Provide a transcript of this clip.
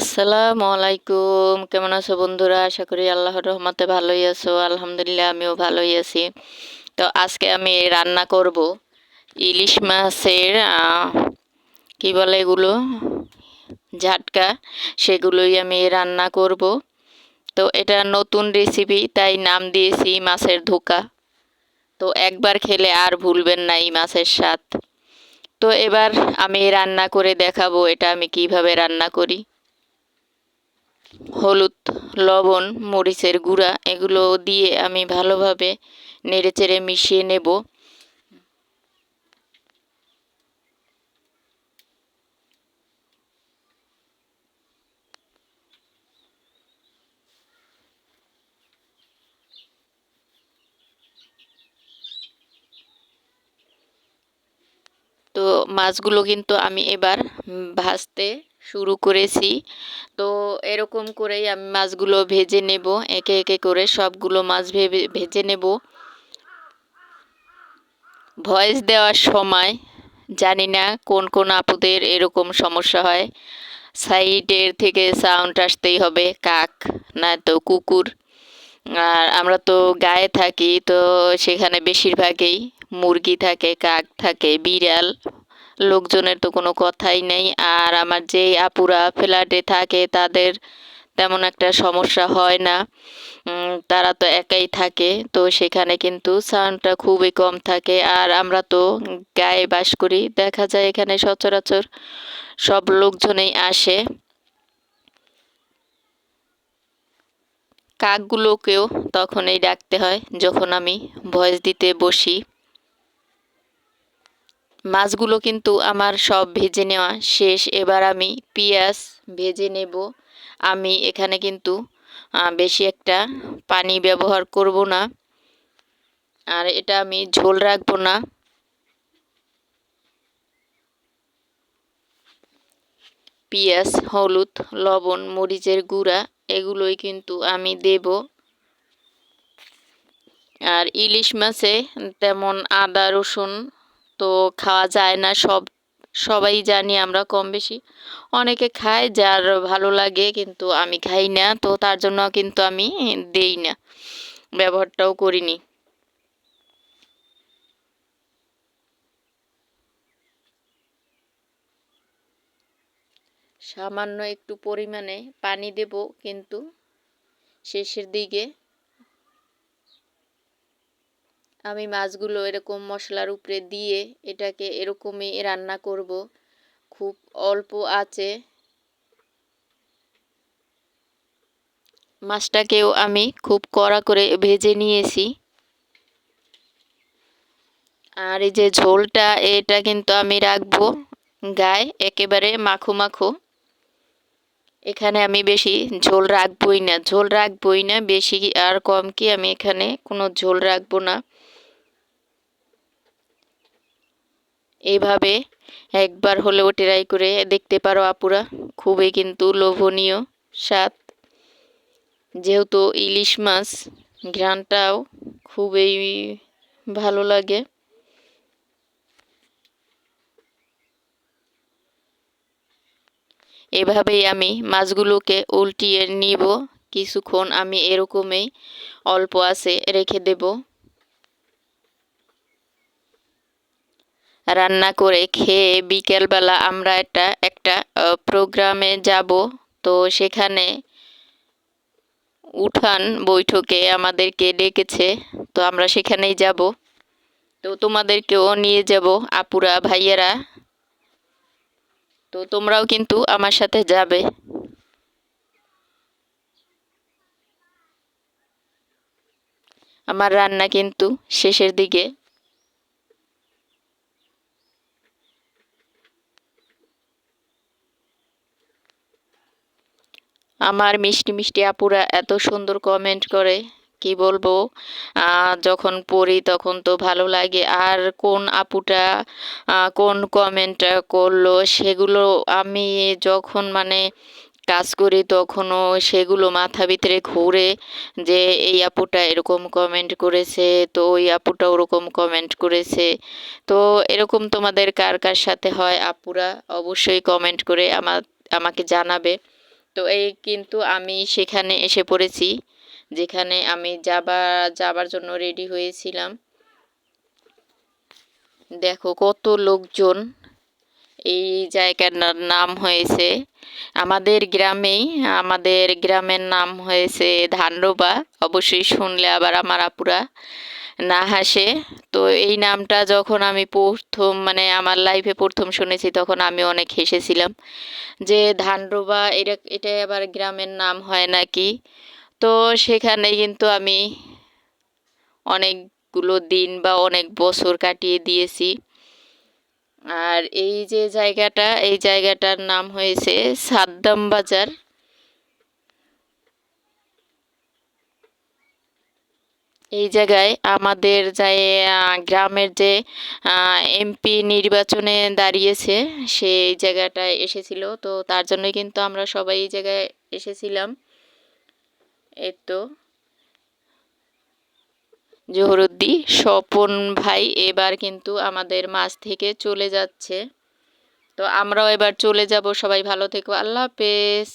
আসসালামু আলাইকুম কেমন আছো বন্ধুরা? আশা করি আল্লাহর রহমতে ভালোই আছো। আলহামদুলিল্লাহ, আমিও ভালোই আছি। তো আজকে আমি রান্না করব ইলিশ মাছের কি বলে এগুলো? ঝাটকা, সেগুলোই আমি রান্না করব। তো এটা নতুন রেসিপি তাই নাম দিয়েছি মাছের ধোকা। তো একবার খেলে আর ভুলবেন না এই মাছের স্বাদ। তো এবার আমি রান্না করে দেখাবো এটা আমি কীভাবে রান্না করি। হলুদ, লবণ, মরিচের গুঁড়া, এগুলো দিয়ে আমি ভালোভাবে নেড়েচেড়ে মিশিয়ে নেব। তো মাছগুলো কিন্তু আমি এবার ভাজতে শুরু করেছি। তো এরকম করেই আমি মাছগুলো ভেজে নেব। একে একে করে সবগুলো মাছ ভেবে, ভেজে নেব। ভয়েস দেওয়ার সময় জানি না কোন কোন আপুদের এরকম সমস্যা হয়। সাইডের থেকে সাউন্ড আসতেই হবে, কাক, না তো কুকুর। আর আমরা তো গায়ে থাকি, তো সেখানে বেশিরভাগই মুরগি থাকে, কাক থাকে, বিড়াল। লোকজনের তো কোনো কথাই নেই। আর আমার যেই আপুরা ফ্ল্যাটে থাকে, তাদের তেমন একটা সমস্যা হয় না। তারা তো একাই থাকে, তো সেখানে কিন্তু সাউন্ডটা খুবই কম থাকে। আর আমরা তো গায়ে বাস করি, দেখা যায় এখানে সচরাচর সব লোকজনেই আসে। কাকগুলোকেও তখনই ডাকতে হয়, যখন আমি ভয়েস দিতে বসি। মাছগুলো কিন্তু আমার সব ভেজে নেওয়া শেষ। এবার আমি পেঁয়াজ ভেজে নেব। আমি এখানে কিন্তু বেশি একটা পানি ব্যবহার করব না। আর এটা আমি ঝোল রাখব না। পেঁয়াজ, হলুদ, লবণ, মরিচের গুঁড়া, এগুলোই কিন্তু আমি দেব। আর ইলিশ মাছে তেমন আদা, রসুন তো খাওয়া যায় না, সব, সবাই জানি আমরা কম বেশি। অনেকে খায় যার ভালো লাগে কিন্তু আমি খাই না, তো তার জন্য কিন্তু আমি দেই না, ব্যবহারটাও করিনি। সামান্য একটু পরিমাণে পানি দেব কিন্তু শেষের দিকে আমি মাছগুলো এরকম মশলার উপরে দিয়ে এটাকে এরকমই রান্না করব। খুব অল্প আছে। মাছটাকেও আমি খুব কড়া করে ভেজে নিয়েছি। আর এই যে ঝোলটা, এটা কিন্তু আমি রাখব গায়ে একেবারে মাখো মাখো। এখানে আমি বেশি ঝোল রাখবই না। ঝোল রাখবই না, বেশি আর কম কি আমি এখানে কোনো ঝোল রাখব না। এইভাবে একবার হলেও ট্রাই করে দেখতে পারো আপুরা। খুবই কিন্তু লোভনীয় স্বাদ। যেহেতু ইলিশ মাছ ঘ্রানটাও খুবই ভালো লাগে। এভাবেই আমি মাছগুলোকে উল্টিয়ে নিব। কিছুক্ষণ আমি এরকমই অল্প আছে রেখে দেব। রান্না করে খেয়ে বিকেলবেলা আমরা একটা একটা প্রোগ্রামে যাব। তো সেখানে উঠান বৈঠকে আমাদেরকে ডেকেছে। তো আমরা সেখানেই যাব। তো তোমাদেরকেও নিয়ে যাব, আপুরা, ভাইয়েরা। তো তোমরাও কিন্তু আমার সাথে যাবে। আমার রান্না কিন্তু শেষের দিকে আমার মিষ্টি মিষ্টি আপুরা এত সুন্দর কমেন্ট করে, কি বলব? যখন পড়ি তখন তো ভালো লাগে। আর কোন আপুটা কোন কমেন্টটা করল সেগুলো আমি যখন মানে কাজ করি তখনও সেগুলো মাথা ভিতরে ঘুরে যে এই আপুটা এরকম কমেন্ট করেছে, তো ওই আপুটা ওরকম কমেন্ট করেছে। তো এরকম তোমাদের কার কার সাথে হয় আপুরা? অবশ্যই কমেন্ট করে আমার আমাকে জানাবে। তো এই কিন্তু আমি সেখানে এসে পড়েছি, যেখানে আমি যাবা, যাবার জন্য রেডি হয়েছিলাম। দেখো কত লোকজন। এই জায়গাটার নাম হয়েছে আমাদের গ্রামেই, আমাদের গ্রামের নাম হয়েছে ধানরোবা। অবশ্যই শুনলে আবার আমার আপুরা না হাসে। তো এই নামটা যখন আমি প্রথম মানে আমার লাইফে প্রথম শুনেছি, তখন আমি অনেক হেসেছিলাম যে ধানরোবা এটা এটাই আবার গ্রামের নাম হয় নাকি? তো সেখানে কিন্তু আমি অনেকগুলো দিন বা অনেক বছর কাটিয়ে দিয়েছি। আর এই যে জায়গাটা, এই জায়গাটার নাম হয়েছে সাদ্দাম বাজার। এই জায়গায় আমাদের যে গ্রামের যে এমপি নির্বাচনে দাঁড়িয়েছে সেই জায়গাটায় এসেছিল। তো তার জন্যই কিন্তু আমরা সবাই এই জায়গায় এসেছিলাম। এই তো। জহুরুদ্দি, স্বপন ভাই এবার কিন্তু আমাদের মাছ থেকে চলে যাচ্ছে। তো আমরাও এবার চলে যাব। সবাই ভালো থেকো। আল্লাহ হাফেজ।